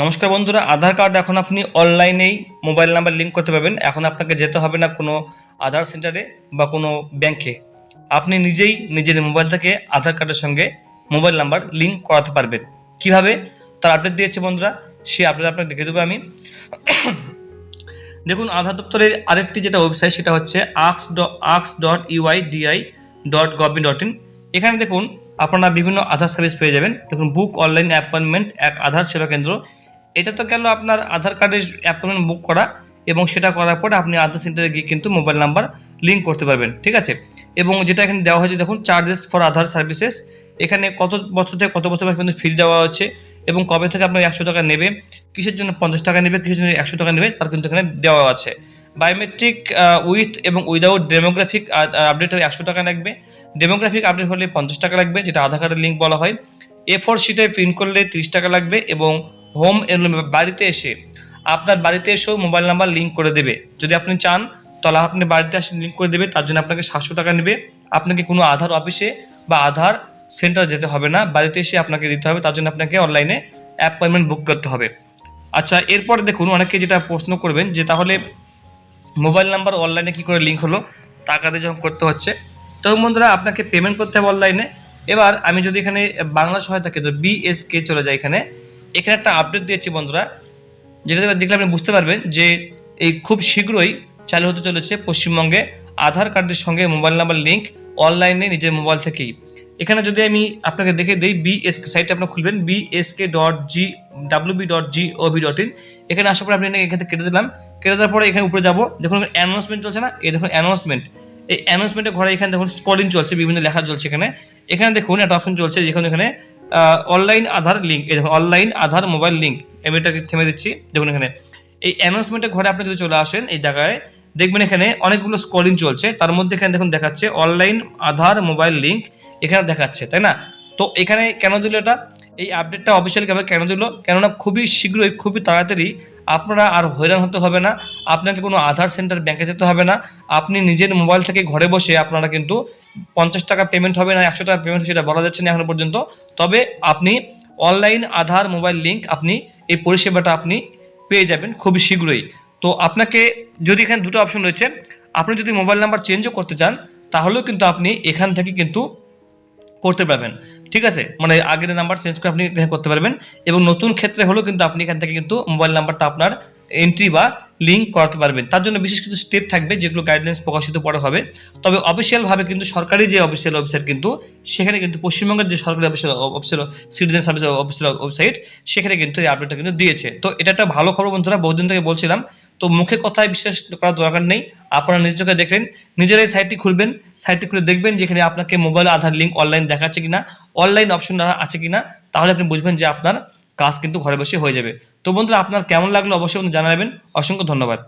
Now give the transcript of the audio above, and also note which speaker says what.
Speaker 1: নমস্কার বন্ধুরা, আধার কার্ড এখন আপনি অনলাইনেই মোবাইল নাম্বার লিঙ্ক করতে পারবেন। এখন আপনাকে যেতে হবে না কোনো আধার সেন্টারে বা কোনো ব্যাংকে। আপনি নিজেই নিজের মোবাইল থেকে আধার কার্ডের সঙ্গে মোবাইল নাম্বার লিঙ্ক করাতে পারবেন। কীভাবে? তার আপডেট দিয়েছে বন্ধুরা সেই আপডেট আপনাকে দেখে দেবো আমি। দেখুন, আধার দপ্তরের আরেকটি যেটা ওয়েবসাইট সেটা হচ্ছে আক্স আক্স dot UIDAI dot government dot in এখানে দেখুন, আপনারা বিভিন্ন আধার সার্ভিস পেয়ে যাবেন। দেখুন বুক অনলাইন অ্যাপয়েন্টমেন্ট এক আধার সেবা কেন্দ্র এটা তো গেল আপনার আধার কার্ডের অ্যাপয়েন্টমেন্ট বুক করা এবং সেটা করার পরে আপনি আধার সেন্টারে গিয়ে কিন্তু মোবাইল নাম্বার লিঙ্ক করতে পারবেন, ঠিক আছে? এবং যেটা এখানে দেওয়া হয়েছে, দেখুন চার্জেস ফর আধার সার্ভিসেস এখানে কত বছর থেকে কত বছর পর্যন্ত ফ্রি দেওয়া হচ্ছে এবং কবে থেকে আপনার একশো টাকা নেবে, কিসের জন্য পঞ্চাশ টাকা নেবে, কিসের জন্য একশো টাকা নেবে, তার কিন্তু এখানে দেওয়া আছে। বায়োমেট্রিক উইথ এবং উইদাউট ডেমোগ্রাফিক আপডেট হলে একশো টাকা লাগবে। ডেমোগ্রাফিক আপডেট হলে পঞ্চাশ টাকা লাগবে, যেটা আধার কার্ডের লিঙ্ক বলা হয়। এ ফোর শিটে প্রিন্ট করলে তিরিশ টাকা লাগবে এবং হোম বাড়িতে এসে আপনার বাড়িতে এসেও মোবাইল নাম্বার লিঙ্ক করে দেবে। যদি আপনি চান তাহলে আপনি বাড়িতে এসে লিঙ্ক করে দেবে, তার জন্য আপনাকে সাতশো টাকা নেবে। আপনাকে কোনো আধার অফিসে বা আধার সেন্টার যেতে হবে না, বাড়িতে এসে আপনাকে দিতে হবে, তার জন্য আপনাকে অনলাইনে অ্যাপয়েন্টমেন্ট বুক করতে হবে। আচ্ছা এরপর দেখুন, অনেকে যেটা প্রশ্ন করবেন যে তাহলে মোবাইল নাম্বার অনলাইনে কী করে লিঙ্ক হলো, টাকা দিয়ে যখন করতে হচ্ছে। তো বন্ধুরা, আপনাকে পেমেন্ট করতে হবে অনলাইনে। এবার আমি যদি এখানে বাংলা সহায়তা কেন্দ্র বিএসকে চলে যাই এখানে। এখানে একটা আপডেট দিয়েছি বন্ধুরা, যেটা দেখলে আপনি বুঝতে পারবেন যে এই খুব শীঘ্রই চালু হতে চলেছে পশ্চিমবঙ্গে আধার কার্ডের সঙ্গে মোবাইল নাম্বার লিঙ্ক অনলাইনে নিজের মোবাইল থেকেই। এখানে যদি আমি আপনাকে দেখে দিই বিএসকে সাইটে আপনি খুলবেন BSK dot G WB dot G OV dot in এখানে আসার পরে আপনি এখান থেকে কেটে দিলাম, কেটে দেওয়ার পরে এখানে উপরে যাব। দেখুন অ্যানাউন্সমেন্ট চলছে না? এই দেখুন অ্যানাউন্সমেন্ট এই অ্যানাউন্সমেন্টের ঘরে এখানে দেখুন স্কলিং চলছে, বিভিন্ন লেখা চলছে এখানে। এখানে দেখুন, একটা অপশন চলছে যেখানে এখানে অনলাইন আধার লিঙ্ক এই দেখুন অনলাইন আধার মোবাইল লিঙ্ক আমি এটাকে থেমে দিচ্ছি। দেখুন এখানে, এই অ্যানাউন্সমেন্টের ঘরে আপনি যদি চলে আসেন এই জায়গায়, দেখবেন এখানে অনেকগুলো স্কলিং চলছে। তার মধ্যে এখানে দেখুন দেখাচ্ছে অনলাইন আধার মোবাইল লিঙ্ক এখানে দেখাচ্ছে, তাই না? তো এখানে কেন দিল এটা? এই আপডেটটা অফিসিয়াল কেন দিল? কেননা খুবই শীঘ্রই, খুবই তাড়াতাড়ি আপনারা আর হয়রান হতে হবে না, আপনাকে কোনো আধার সেন্টার ব্যাংকে যেতে হবে না, আপনি নিজের মোবাইল থেকে ঘরে বসে আপনারা কিন্তু পঞ্চাশ টাকা পেমেন্ট হবে না, একশো টাকা পেমেন্ট সেটা বলা যাচ্ছে না এখনও পর্যন্ত। তবে আপনি অনলাইন আধার মোবাইল লিঙ্ক আপনি এই পরিষেবাটা আপনি পেয়ে যাবেন খুবই শীঘ্রই। তো আপনাকে যদি এখানে দুটো অপশন রয়েছে, আপনি যদি মোবাইল নাম্বার চেঞ্জও করতে চান, তাহলেও কিন্তু আপনি এখান থেকে কিন্তু করতে পারবেন। ঠিক আছে? মানে আগের নাম্বার চেঞ্জ করে আপনি এখানে করতে পারবেন। এবং নতুন ক্ষেত্রে হলেও কিন্তু আপনি এখান থেকে কিন্তু মোবাইল নাম্বারটা আপনার এন্ট্রি বা লিঙ্ক করাতে পারবেন। তার জন্য বিশেষ কিছু স্টেপ থাকবে যেগুলো গাইডলাইন্স প্রকাশিত পরে হবে। তবে অফিসিয়ালভাবে কিন্তু সরকারি যে অফিসিয়াল ওয়েবসাইট কিন্তু, সেখানে কিন্তু পশ্চিমবঙ্গের যে সরকারি official official citizen service official website সেখানে কিন্তু এই আপডেটটা কিন্তু দিয়েছে। তো এটা একটা ভালো খবর বন্ধুরা, বহুদিন থেকে বলছিলাম। তো মুখে কথায় বিশ্বাস করার দরকার নেই। আপনারা নিজ চোখে দেখলেন নিজেরাই সাইটটি খুলবেন সাইটটি খুলে দেখবেন যেখানে আপনাকে মোবাইল আধার লিঙ্ক অনলাইন দেখাচ্ছে কি না অনলাইন অপশন আছে কি না তাহলে আপনি বুঝবেন যে আপনার কাজ কিন্তু ঘরে বসে হয়ে যাবে। তো বন্ধুরা, আপনার কেমন লাগল অবশ্যই জানাবেন। অসংখ্য ধন্যবাদ।